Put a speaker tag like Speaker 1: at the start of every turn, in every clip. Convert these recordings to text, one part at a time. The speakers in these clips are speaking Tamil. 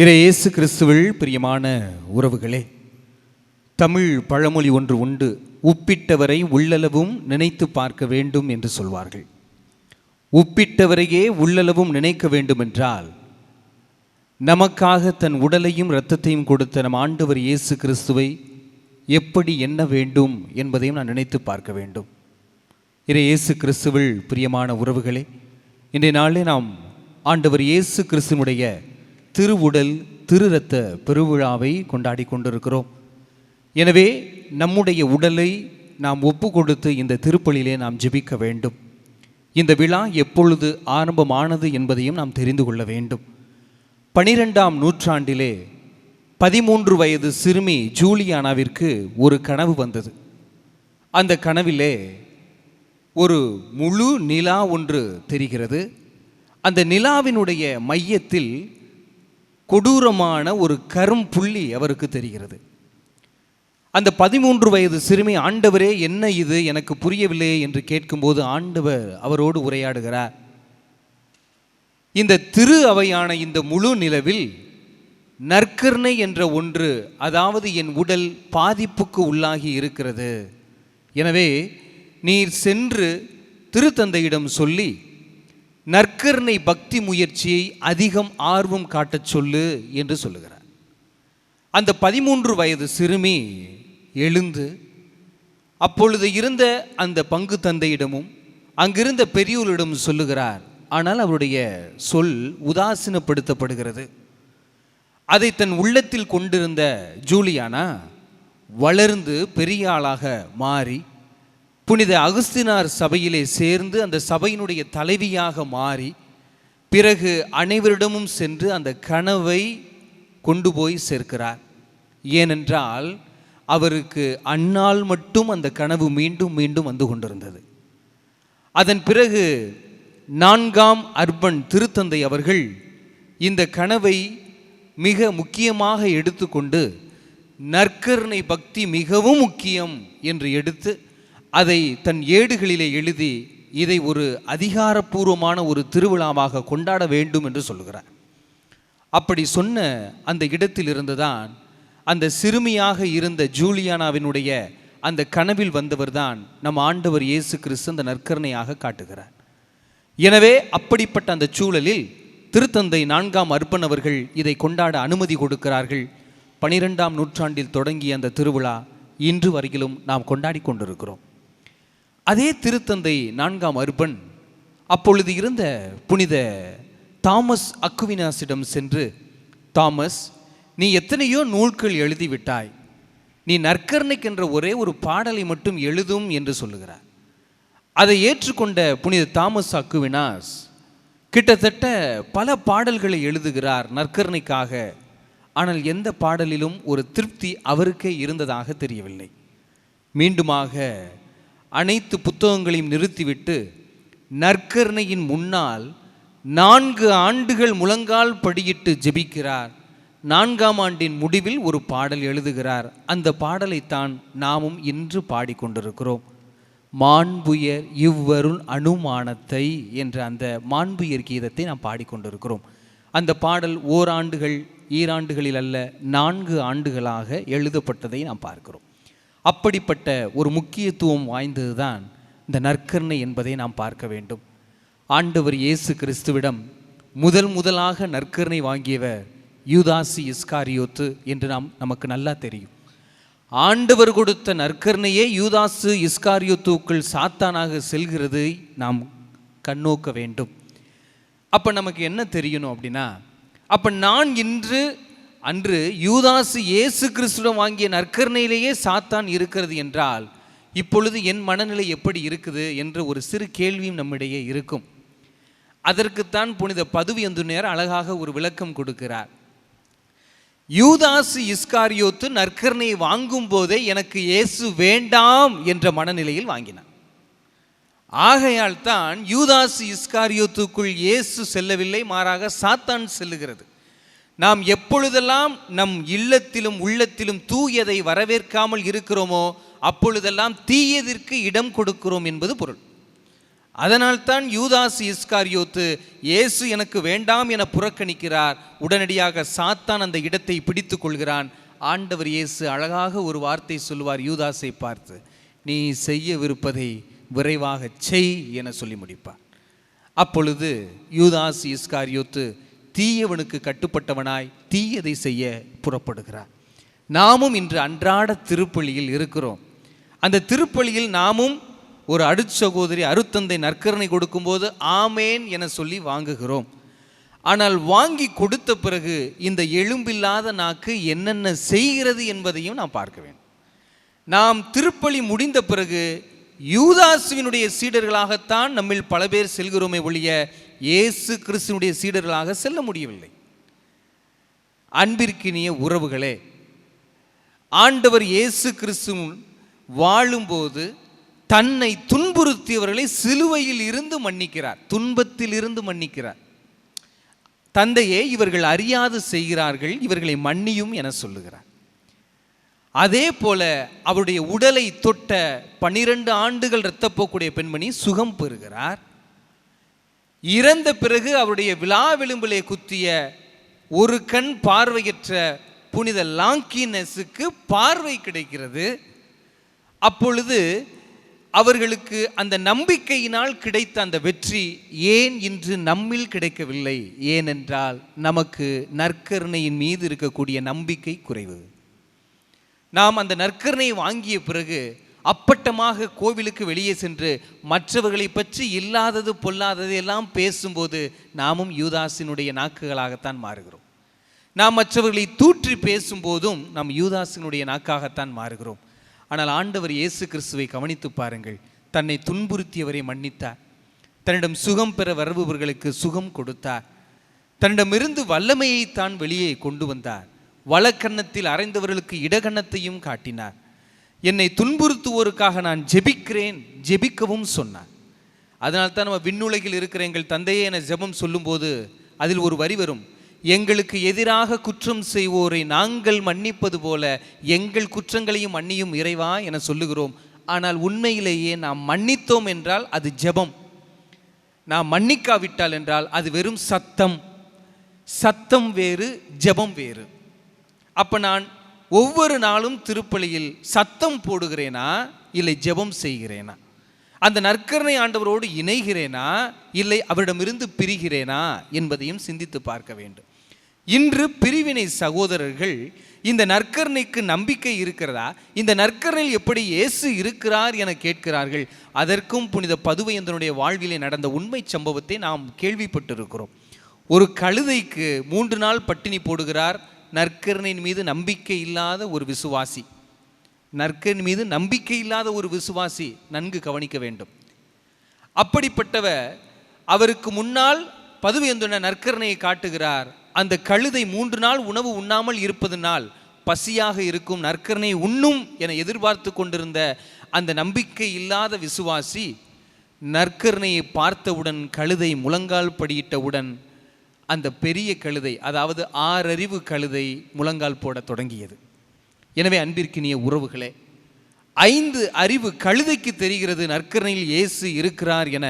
Speaker 1: இறை இயேசு கிறிஸ்துவில் பிரியமான உறவுகளே தமிழ் பழமொழி ஒன்று உண்டு உப்பிட்டவரை உள்ளளவும் நினைத்து பார்க்க வேண்டும் என்று சொல்வார்கள். உப்பிட்டவரையே உள்ளளவும் நினைக்க வேண்டுமென்றால் நமக்காக தன் உடலையும் இரத்தத்தையும் கொடுத்த நம் ஆண்டவர் இயேசு கிறிஸ்துவை எப்படி எண்ண வேண்டும் என்பதையும் நான் நினைத்து பார்க்க வேண்டும். இறை இயேசு கிறிஸ்துவில் பிரியமான உறவுகளே இன்றைய நாளே நாம் ஆண்டவர் இயேசு கிறிஸ்துவனுடைய திருவுடல் திருரத்த பெருவிழாவை கொண்டாடி கொண்டிருக்கிறோம். எனவே நம்முடைய உடலை நாம் ஒப்பு கொடுத்து இந்த திருப்பலிலே நாம் ஜெபிக்க வேண்டும். இந்த விழா எப்பொழுது ஆரம்பமானது என்பதையும் நாம் தெரிந்து கொள்ள வேண்டும். பனிரெண்டாம் நூற்றாண்டிலே பதிமூன்று வயது சிறுமி ஜூலியானாவிற்கு ஒரு கனவு வந்தது. அந்த கனவிலே ஒரு முழு நிலா ஒன்று தெரிகிறது. அந்த நிலாவினுடைய மையத்தில் கொடூரமான ஒரு கரும் புள்ளி அவருக்கு தெரிகிறது. அந்த பதிமூன்று வயது சிறுமி ஆண்டவரே என்ன இது? எனக்கு புரியவில்லை என்று கேட்கும்போது ஆண்டவர் அவரோடு உரையாடுகிறார். இந்த திரு அவையான இந்த முழு நிலவில் நற்கர்ணை என்ற ஒன்று அதாவது என் உடல் பாதிப்புக்கு உள்ளாகி இருக்கிறது. எனவே நீர் சென்று திருத்தந்தையிடம் சொல்லி நற்கருணை பக்தி முயற்சியை அதிகம் ஆர்வம் காட்டச் சொல்லு என்று சொல்லுகிறார். அந்த பதிமூன்று வயது சிறுமி எழுந்து அப்பொழுது இருந்த அந்த பங்கு தந்தையிடமும் அங்கிருந்த பெரியோரிடமும் சொல்லுகிறார் ஆனால் அவருடைய சொல் உதாசீனப்படுத்தப்படுகிறது. அதை தன் உள்ளத்தில் கொண்டிருந்த ஜூலியானா வளர்ந்து பெரிய ஆளாக மாறி புனித அகுஸ்தினார் சபையிலே சேர்ந்து அந்த சபையினுடைய தலைவியாக மாறி பிறகு அனைவரிடமும் சென்று அந்த கனவை கொண்டு போய் சேர்க்கிறார். ஏனென்றால் அவருக்கு அந்நாள் மட்டும் அந்த கனவு மீண்டும் மீண்டும் வந்து கொண்டிருந்தது. அதன் பிறகு நான்காம் அர்பன் திருத்தந்தை அவர்கள் இந்த கனவை மிக முக்கியமாக எடுத்துக்கொண்டு நற்கருணை பக்தி மிகவும் முக்கியம் என்று எடுத்து அதை தன் ஏடுகளிலே எழுதி இதை ஒரு அதிகாரப்பூர்வமான ஒரு திருவிழாவாக கொண்டாட வேண்டும் என்று சொல்லுகிறார். அப்படி சொன்ன அந்த இடத்திலிருந்துதான் அந்த சிறுமியாக இருந்த ஜூலியானாவினுடைய அந்த கனவில் வந்தவர்தான் நம் ஆண்டவர் இயேசு கிறிஸ்து அந்த நற்கரணையாக காட்டுகிறார். எனவே அப்படிப்பட்ட அந்த சூழலில் திருத்தந்தை நான்காம் அர்ப்பன் அவர்கள் இதை கொண்டாட அனுமதி கொடுக்கிறார்கள். பனிரெண்டாம் நூற்றாண்டில் தொடங்கிய அந்த திருவிழா இன்று வரையிலும் நாம் கொண்டாடி கொண்டிருக்கிறோம். அதே திருத்தந்தை நான்காம் அர்பன் அப்பொழுது இருந்த புனித தாமஸ் அக்குவினாஸிடம் சென்று தாமஸ் நீ எத்தனையோ நூல்கள் எழுதிவிட்டாய். நீ நற்கருணைக்கென்ற ஒரே ஒரு பாடலை மட்டும் எழுதும் என்று சொல்லுகிறார். அதை ஏற்றுக்கொண்ட புனித தாமஸ் அக்குவினாஸ் கிட்டத்தட்ட பல பாடல்களை எழுதுகிறார் நற்கர்ணைக்காக. ஆனால் எந்த பாடலிலும் ஒரு திருப்தி அவருக்கே இருந்ததாக தெரியவில்லை. மீண்டுமாக அனைத்து புத்தகங்களையும் நிறுத்திவிட்டு நற்கருணையின் முன்னால் நான்கு ஆண்டுகள் முழங்கால் படியிட்டு ஜெபிக்கிறார். நான்காம் ஆண்டின் முடிவில் ஒரு பாடல் எழுதுகிறார். அந்த பாடலைத்தான் நாமும் இன்று பாடிக்கொண்டிருக்கிறோம். மாண்புயர் இவ்வருண் அனுமானத்தை என்ற அந்த மாண்புயர் கீதத்தை நாம் பாடிக்கொண்டிருக்கிறோம். அந்த பாடல் ஓராண்டுகள் ஈராண்டுகளில் அல்ல நான்கு ஆண்டுகளாக எழுதப்பட்டதை நாம் பார்க்கிறோம். அப்படிப்பட்ட ஒரு முக்கியத்துவம் வாய்ந்ததுதான் இந்த நற்கருணை என்பதை நாம் பார்க்க வேண்டும். ஆண்டவர் இயேசு கிறிஸ்துவிடம் முதல் முதலாக நற்கருணை வாங்கியவர் யூதாசி இஸ்காரியோத்து என்று நாம் நமக்கு நல்லா தெரியும். ஆண்டவர் கொடுத்த நற்கருணையே யூதாசு இஸ்காரியோத்துக்குள் சாத்தானாக செல்கிறது நாம் கண்ணோக்க வேண்டும். அப்போ நமக்கு என்ன தெரியணும் அப்படின்னா அப்போ நான் இன்று அன்று யூதாசு இயேசு கிறிஸ்துவிடம் வாங்கிய நற்கரணையிலேயே சாத்தான் இருக்கிறது என்றால் இப்பொழுது என் மனநிலை எப்படி இருக்குது என்ற ஒரு சிறு கேள்வியும் நம்மிடையே இருக்கும். அதற்குத்தான் புனித பதுவி நேரம் அழகாக ஒரு விளக்கம் கொடுக்கிறார். யூதாசு இஸ்காரியோத்து நற்கரணையை வாங்கும் போதே எனக்கு இயேசு வேண்டாம் என்ற மனநிலையில் வாங்கினான். ஆகையால் தான் யூதாசு இஸ்காரியோத்துக்குள் இயேசு செல்லவில்லை மாறாக சாத்தான் செல்லுகிறது. நாம் எப்பொழுதெல்லாம் நம் இல்லத்திலும் உள்ளத்திலும் தூயதை வரவேற்காமல் இருக்கிறோமோ அப்பொழுதெல்லாம் தீயதிற்கு இடம் கொடுக்கிறோம் என்பது பொருள். அதனால்தான் யூதாஸ் இஸ்காரியோத்து இயேசு எனக்கு வேண்டாம் என புறக்கணிக்கிறார். உடனடியாக சாத்தான் அந்த இடத்தை பிடித்துக் கொள்கிறான். ஆண்டவர் இயேசு அழகாக ஒரு வார்த்தை சொல்லுவார் யூதாஸை பார்த்து. நீ செய்யவிருப்பதை விரைவாக செய் என சொல்லி முடிப்பார். அப்பொழுது யூதாஸ் இஸ்காரியோத்து தீயவனுக்கு கட்டுப்பட்டவனாய் தீயதை செய்ய புறப்படுகிறார். நாமும் இன்று அன்றாட திருப்பலியில் இருக்கிறோம். அந்த திருப்பலியில் நாமும் ஒரு அடுச்சகோதரி அருத்தந்தை நற்கரணை கொடுக்கும்போது ஆமேன் என சொல்லி வாங்குகிறோம். ஆனால் வாங்கி கொடுத்த பிறகு இந்த எலும்பில்லாத நாக்கு என்னென்ன செய்கிறது என்பதையும் நாம் பார்க்க வேண்டும். நாம் திருப்பலி முடிந்த பிறகு யூதாசுவினுடைய சீடர்களாகத்தான் நம்மில் பல பேர் செல்கிறோமே ஒழிய இயேசு கிறிஸ்துனுடைய சீடர்களாக செல்ல முடியவில்லை. அன்பிற்கினிய உறவுகளே ஆண்டவர் இயேசு கிறிஸ்து வாழும்போது தன்னை துன்புறுத்தியவர்களை சிலுவையில் இருந்து மன்னிக்கிறார் துன்பத்தில் இருந்து மன்னிக்கிறார். தந்தையே இவர்கள் அறியாது செய்கிறார்கள் இவர்களை மன்னியும் என சொல்லுகிறார். அதே போல அவருடைய உடலை தொட்ட பன்னிரண்டு ஆண்டுகள் இரத்தப்போக்குடைய பெண்மணி சுகம் பெறுகிறார். இறந்த பிறகு அவருடைய விழா விளிம்பிலே குத்திய ஒரு கண் பார்வையற்ற புனித லாங்கினஸுக்கு பார்வை கிடைக்கிறது. அப்பொழுது அவர்களுக்கு அந்த நம்பிக்கையினால் கிடைத்த அந்த வெற்றி ஏன் இன்று நம்மில் கிடைக்கவில்லை? ஏனென்றால் நமக்கு நற்கருணையின் மீது இருக்கக்கூடிய நம்பிக்கை குறைவு. நாம் அந்த நற்கருணையை வாங்கிய பிறகு அப்பட்டமாக கோவிலுக்கு வெளியே சென்று மற்றவர்களை பற்றி இல்லாதது பொல்லாதது எல்லாம் பேசும்போது நாமும் யூதாசினுடைய நாக்குகளாகத்தான் மாறுகிறோம். நாம் மற்றவர்களை தூற்றி பேசும்போதும் நாம் யூதாசினுடைய நாக்காகத்தான் மாறுகிறோம். ஆனால் ஆண்டவர் இயேசு கிறிஸ்துவை கவனித்து பாருங்கள். தன்னை துன்புறுத்தியவரை மன்னித்தார். தன்னிடம் சுகம் பெற வருபவர்களுக்கு சுகம் கொடுத்தார். தன்னிடமிருந்து வல்லமையை தான் வெளியே கொண்டு வந்தார். வலக்கன்னத்தில் அறைந்தவர்களுக்கு இடகண்ணத்தையும் காட்டினார். என்னை துன்புறுத்துவோருக்காக நான் ஜெபிக்கிறேன் ஜெபிக்கவும் சொன்னார். அதனால் தான் நம்ம விண்ணுலகில் இருக்கிற எங்கள் தந்தையே என ஜெபம் சொல்லும்போது அதில் ஒரு வரி வரும். எங்களுக்கு எதிராக குற்றம் செய்வோரை நாங்கள் மன்னிப்பது போல எங்கள் குற்றங்களையும் மன்னியும் இறைவா என சொல்லுகிறோம். ஆனால் உண்மையிலேயே நாம் மன்னித்தோம் என்றால் அது ஜெபம். நாம் மன்னிக்காவிட்டால் என்றால் அது வெறும் சத்தம். சத்தம் வேறு ஜெபம் வேறு. அப்போ நான் ஒவ்வொரு நாளும் திருப்பலியில் சத்தம் போடுகிறேனா? இல்லை ஜெபம் செய்கிறேனா? அந்த நற்கருணை ஆண்டவரோடு இணைகிறேனா? இல்லை அவரிடமிருந்து பிரிகிறேனா? என்பதையும் சிந்தித்து பார்க்க வேண்டும். இன்று பிரிவினை சகோதரர்கள் இந்த நற்கரணைக்கு நம்பிக்கை இருக்கிறதா? இந்த நற்கரணையில் எப்படி இயேசு இருக்கிறார் என கேட்கிறார்கள்? அதற்கும் புனித பதுவையந்தனுடைய வாழ்விலே நடந்த உண்மை சம்பவத்தை நாம் கேள்விப்பட்டிருக்கிறோம். ஒரு கழுதைக்கு மூன்று நாள் பட்டினி போடுகிறார். நற்கருணையின் மீது நம்பிக்கை இல்லாத ஒரு விசுவாசி. நற்கரின் மீது நம்பிக்கை இல்லாத ஒரு விசுவாசி நன்கு கவனிக்க வேண்டும். அப்படிப்பட்டவர் அவருக்கு முன்னால் பதுவேந்துன நற்கரணையை காட்டுகிறார்? அந்த கழுதை மூன்று நாள் உணவு உண்ணாமல் இருப்பதனால் பசியாக இருக்கும் நற்கரணை உண்ணும் என எதிர்பார்த்து கொண்டிருந்த அந்த நம்பிக்கை இல்லாத விசுவாசி நற்கருணையை பார்த்தவுடன் கழுதை முழங்கால் படியிட்டவுடன் அந்த பெரிய கழுதை அதாவது ஆறறிவு கழுதை முழங்கால் போட தொடங்கியது. எனவே அன்பிற்கினிய உறவுகளே ஐந்து அறிவு கழுதைக்கு தெரிகிறது நற்கரணையில் இயேசு இருக்கிறார் என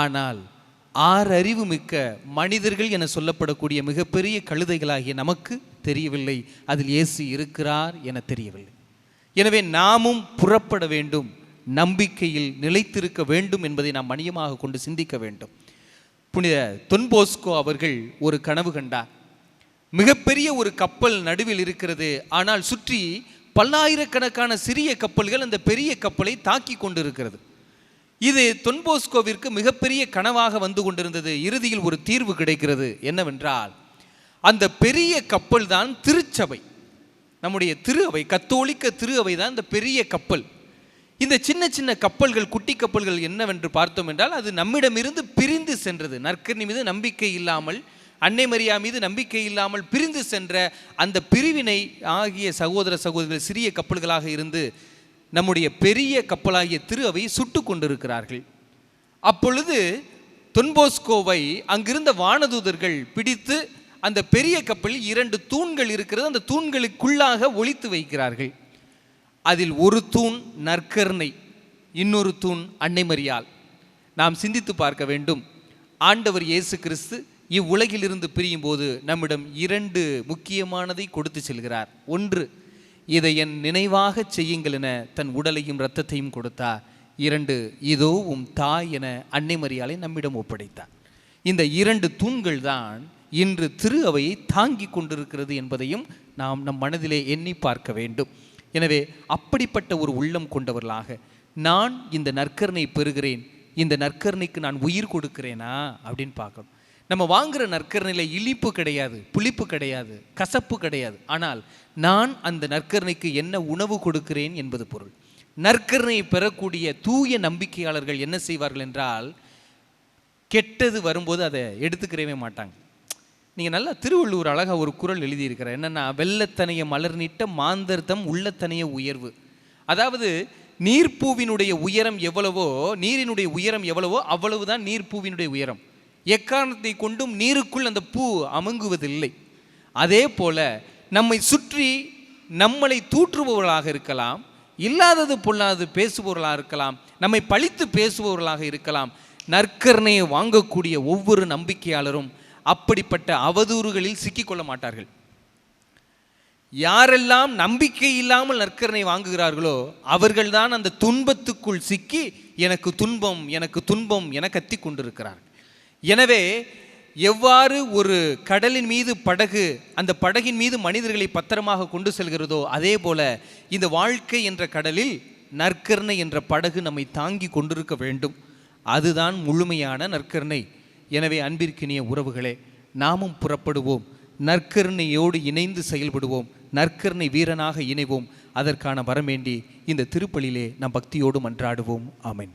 Speaker 1: ஆனால் ஆறறிவு மிக்க மனிதர்கள் என சொல்லப்படக்கூடிய மிகப்பெரிய கழுதைகளாகிய நமக்கு தெரியவில்லை அதில் இயேசு இருக்கிறார் என தெரியவில்லை. எனவே நாமும் புறப்பட வேண்டும் நம்பிக்கையில் நிலைத்திருக்க வேண்டும் என்பதை நாம் மணியமாக கொண்டு சிந்திக்க வேண்டும். புனித தொன்போஸ்கோ அவர்கள் ஒரு கனவு கண்டார். மிகப்பெரிய ஒரு கப்பல் நடுவில் இருக்கிறது. ஆனால் சுற்றி பல்லாயிரக்கணக்கான சிறிய கப்பல்கள் அந்த பெரிய கப்பலை தாக்கி கொண்டிருக்கிறது. இது தொன்போஸ்கோவிற்கு மிகப்பெரிய கனவாக வந்து கொண்டிருந்தது. இறுதியில் ஒரு தீர்வு கிடைக்கிறது. என்னவென்றால் அந்த பெரிய கப்பல் தான் திருச்சபை. நம்முடைய திரு அவை கத்தோலிக்க திரு அவை தான் இந்த பெரிய கப்பல். இந்த சின்ன சின்ன கப்பல்கள் குட்டி கப்பல்கள் என்னவென்று பார்த்தோம் என்றால் அது நம்மிடமிருந்து பிரிந்து சென்றது. நற்கர்ணி மீது நம்பிக்கை இல்லாமல் அன்னை மரியா மீது நம்பிக்கை இல்லாமல் பிரிந்து சென்ற அந்த பிரிவினை ஆகிய சகோதர சகோதரிகள் சிறிய கப்பல்களாக இருந்து நம்முடைய பெரிய கப்பலாகிய திரு அவையை சுட்டு கொண்டிருக்கிறார்கள். அப்பொழுது தொன்போஸ்கோவை அங்கிருந்த வானதூதர்கள் பிடித்து அந்த பெரிய கப்பலில் இரண்டு தூண்கள் இருக்கிறது. அந்த தூண்களுக்குள்ளாக ஒழித்து வைக்கிறார்கள். அதில் ஒரு தூண் நற்கருணை இன்னொரு தூண் அன்னை மரியாள் நாம் சிந்தித்து பார்க்க வேண்டும். ஆண்டவர் இயேசு கிறிஸ்து இவ்வுலகிலிருந்து பிரியும் போது நம்மிடம் இரண்டு முக்கியமானதை கொடுத்து செல்கிறார். ஒன்று இதை என் நினைவாக செய்யுங்கள் என தன் உடலையும் இரத்தத்தையும் கொடுத்தார். இரண்டு இதோ உம் தாய் என அன்னை மரியாலை நம்மிடம் ஒப்படைத்தார். இந்த இரண்டு தூண்கள் தான் இன்று திரு அவையை தாங்கி கொண்டிருக்கிறது என்பதையும் நாம் நம் மனதிலே எண்ணி பார்க்க வேண்டும். எனவே அப்படிப்பட்ட ஒரு உள்ளம் கொண்டவர்களாக நான் இந்த நற்கரணை பெறுகிறேன் இந்த நற்கருணைக்கு நான் உயிர் கொடுக்கிறேனா அப்படின்னு பார்க்கணும். நம்ம வாங்குகிற நற்கருணையில் இழிப்பு கிடையாது புளிப்பு கிடையாது கசப்பு கிடையாது. ஆனால் நான் அந்த நற்கருணைக்கு என்ன உணவு கொடுக்கிறேன் என்பது பொருள். நற்கருணையை பெறக்கூடிய தூய நம்பிக்கையாளர்கள் என்ன செய்வார்கள் என்றால் கெட்டது வரும்போது அதை எடுத்துக்கிறவே மாட்டாங்க. நீங்கள் நல்லா திருவள்ளுவர் அழகாக ஒரு குரல் எழுதியிருக்கிற என்னென்னா வெள்ளத்தனைய மலர் நீட்ட மாந்தர்தம் உள்ளத்தனைய உயர்வு. அதாவது நீர்ப்பூவினுடைய உயரம் எவ்வளவோ நீரினுடைய உயரம் எவ்வளவோ அவ்வளவுதான் நீர்ப்பூவினுடைய உயரம். எக்காரணத்தை கொண்டும் நீருக்குள் அந்த பூ அமங்குவதில்லை. அதே போல நம்மை சுற்றி நம்மளை தூற்றுபவர்களாக இருக்கலாம் இல்லாதது பொல்லாதது பேசுபவர்களாக இருக்கலாம் நம்மை பழித்து பேசுபவர்களாக இருக்கலாம் நற்கரணையை வாங்கக்கூடிய ஒவ்வொரு நம்பிக்கையாளரும் அப்படிப்பட்ட அவதூறுகளில் சிக்கிக்கொள்ள மாட்டார்கள். யாரெல்லாம் நம்பிக்கை இல்லாமல் நற்கரணை வாங்குகிறார்களோ அவர்கள்தான் அந்த துன்பத்துக்குள் சிக்கி எனக்கு துன்பம் எனக்கு துன்பம் என கத்தி கொண்டிருக்கிறார்கள். எனவே எவ்வாறு ஒரு கடலின் மீது படகு அந்த படகின் மீது மனிதர்களை பத்திரமாக கொண்டு செல்கிறதோ அதே போல இந்த வாழ்க்கை என்ற கடலில் நற்கருணை என்ற படகு நம்மை தாங்கி கொண்டிருக்க வேண்டும். அதுதான் முழுமையான நற்கருணை. எனவே அன்பிற்கினிய உறவுகளே நாமும் புறப்படுவோம். நற்கருணையோடு இணைந்து செயல்படுவோம். நற்கருணை வீரனாக இணைவோம். அதற்கான வரமேண்டி இந்த திருப்பலிலே நாம் பக்தியோடு மன்றாடுவோம் ஆமேன்.